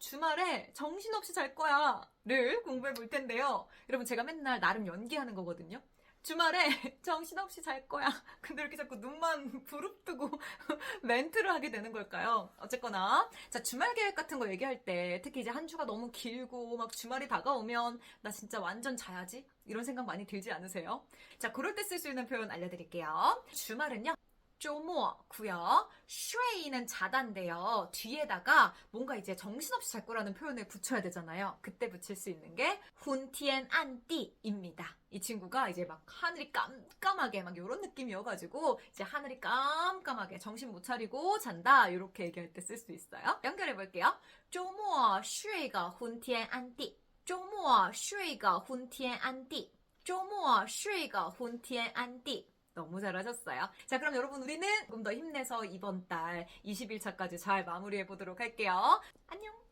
주말에 정신없이 잘 거야를 공부해 볼 텐데요. 여러분 제가 맨날 나름 연기하는 거거든요. 주말에 정신없이 잘 거야. 근데 이렇게 자꾸 눈만 부릅뜨고 멘트를 하게 되는 걸까요? 어쨌거나 자 주말 계획 같은 거 얘기할 때 특히 이제 한 주가 너무 길고 막 주말이 다가오면 나 진짜 완전 자야지 이런 생각 많이 들지 않으세요? 자 그럴 때 쓸 수 있는 표현 알려드릴게요. 주말은요. 쪼모고요. 슈웨이는 자다인데요. 뒤에다가 뭔가 이제 정신없이 잘 거라는 표현을 붙여야 되잖아요. 그때 붙일 수 있는 게 훈티엔 안띠입니다. 이 친구가 이제 막 하늘이 깜깜하게 막 이런 느낌이어가지고 이제 하늘이 깜깜하게 정신 못 차리고 잔다 이렇게 얘기할 때 쓸 수 있어요. 연결해 볼게요. 쪼모 슈웨이가 훈티엔 안띠. 쪼모 슈웨이가 훈티엔 안띠. 쪼모 슈웨이가 훈티엔 안띠. 잘하셨어요. 자, 그럼 여러분 우리는 조금 더 힘내서 이번 달 20일차까지 잘 마무리해 보도록 할게요. 안녕!